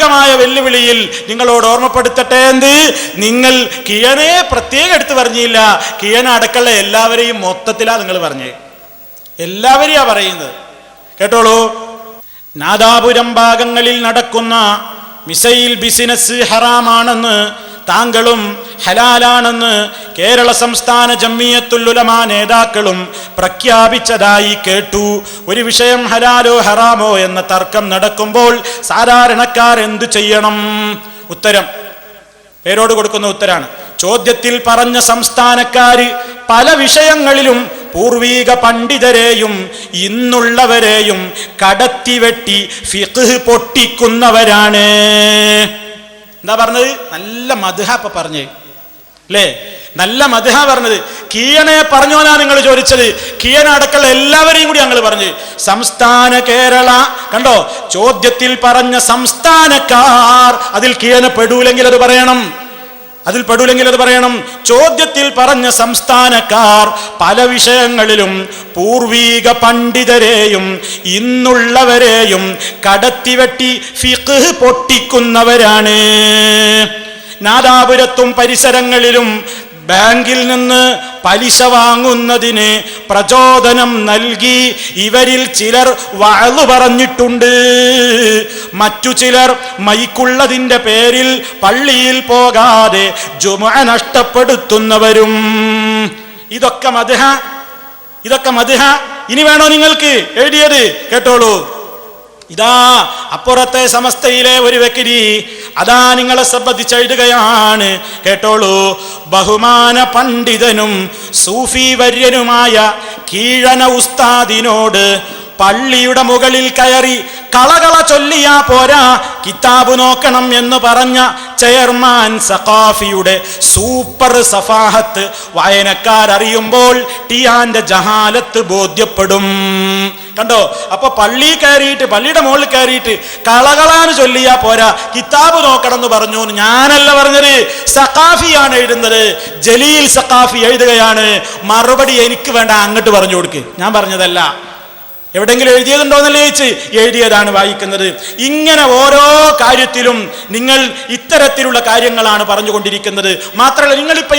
സാന്ദർഭികമായ വെല്ലുവിളിയിൽ നിങ്ങളോട് ഓർമ്മപ്പെടുത്തട്ടെ എന്ത്? നിങ്ങൾ കിയനെ പ്രത്യേകം എടുത്ത് പറഞ്ഞില്ല. കിയന അടക്കമുള്ള എല്ലാവരെയും മൊത്തത്തിലാ നിങ്ങൾ പറഞ്ഞേ. എല്ലാവരെയാ പറയുന്നത്. കേട്ടോളൂ. നാദാപുരം ഭാഗങ്ങളിൽ നടക്കുന്ന മിസൈൽ ബിസിനസ് ഹറാമാണെന്ന് താങ്കളും ഹലാലാണെന്ന് കേരള സംസ്ഥാന ജമ്മിയത്തുല്ലുലമാ നേതാക്കളും പ്രഖ്യാപിച്ചതായി കേട്ടു. ഒരു വിഷയം ഹലാലോ ഹറാമോ എന്ന തർക്കം നടക്കുമ്പോൾ സാധാരണക്കാർ എന്തു ചെയ്യണം? ഉത്തരം. പേരോട് കൊടുക്കുന്ന ഉത്തരാണ്. ചോദ്യത്തിൽ പറഞ്ഞ സംസ്ഥാനക്കാര് പല വിഷയങ്ങളിലും പൂർവീക പണ്ഡിതരെയും ഇന്നുള്ളവരെയും കടത്തിവെട്ടി ഫിഖ് പൊട്ടിക്കുന്നവരാണ്. എന്താ പറഞ്ഞത്? നല്ല മധുഹ ഇപ്പൊ പറഞ്ഞേ. അല്ലേ നല്ല മധുഹ പറഞ്ഞത്. കീയനെ പറഞ്ഞോനാ നിങ്ങൾ ചോദിച്ചത്. കീയണ അടക്കമുള്ള എല്ലാവരെയും കൂടി ഞങ്ങൾ പറഞ്ഞു. സംസ്ഥാന കേരള കണ്ടോ? ചോദ്യത്തിൽ പറഞ്ഞ സംസ്ഥാനക്കാർ അതിൽ കീയന പെടൂലെങ്കിൽ അത് പറയണം. അതിൽ പെടൂലെങ്കിൽ അത് പറയണം. ചോദ്യത്തിൽ പറഞ്ഞ സംസ്ഥാനക്കാർ പല വിഷയങ്ങളിലും പൂർവീക പണ്ഡിതരെയും ഇന്നുള്ളവരെയും കടത്തിവെട്ടി ഫിഖ് പൊട്ടിക്കുന്നവരാണ്. നാദാപുരത്തും പരിസരങ്ങളിലും ബാങ്കിൽ നിന്ന് പലിശ വാങ്ങുന്നതിന് പ്രചോദനം നൽകി ഇവരിൽ ചിലർ വാഴു പറഞ്ഞിട്ടുണ്ട്. മറ്റു ചിലർ മൈക്കുള്ളതിന്റെ പേരിൽ പള്ളിയിൽ പോകാതെ ജുമ നഷ്ടപ്പെടുത്തുന്നവരും. ഇതൊക്കെ മധുഹ ഇതൊക്കെ മധുഹ ഇനി വേണോ നിങ്ങൾക്ക് എഴുതിയത്? കേട്ടോളൂ. ഇതാ അപ്പുറത്തെ സമസ്തയിലെ ഒരു വ്യക്തി അതാ നിങ്ങളെ സംബന്ധിച്ച് കേട്ടോളൂ. ബഹുമാന പണ്ഡിതനും സൂഫി വര്യനുമായ കീഴന ഉസ്താദിനോട് പള്ളിയുടെ മുകളിൽ കയറി കളകള ചൊല്ലിയാ പോരാ. കിതാബ് നോക്കണം എന്ന് പറഞ്ഞ ചെയർമാൻ സഖാഫിയുടെ സൂപ്പർ സഫാഹത്ത് വായനക്കാരറിയുമ്പോൾ ടിയാന്റെ ജഹാലത്ത് ബോധ്യപ്പെടും. കണ്ടോ? അപ്പൊ പള്ളി കയറിയിട്ട് പള്ളിയുടെ മുകളിൽ കയറിയിട്ട് കളകളാന്ന് ചൊല്ലിയാ പോരാ. കിതാബ് നോക്കണം എന്ന് പറഞ്ഞു ഞാനല്ല പറഞ്ഞത്. സഖാഫിയാണ് എഴുതുന്നത്. ജലീൽ സഖാഫി എഴുതുകയാണ്. മറുപടി എനിക്ക് വേണ്ട അങ്ങോട്ട് പറഞ്ഞു കൊടുക്ക്. ഞാൻ പറഞ്ഞതല്ല. എവിടെങ്കിലും എഴുതിയതുണ്ടോ എന്നല്ലേ ചോദിച്ച് എഴുതിയതാണ് വായിക്കുന്നത്. ഇങ്ങനെ ഓരോ കാര്യത്തിലും നിങ്ങൾ ഇത്തരത്തിലുള്ള കാര്യങ്ങളാണ് പറഞ്ഞുകൊണ്ടിരിക്കുന്നത്. മാത്രമല്ല നിങ്ങളിപ്പോ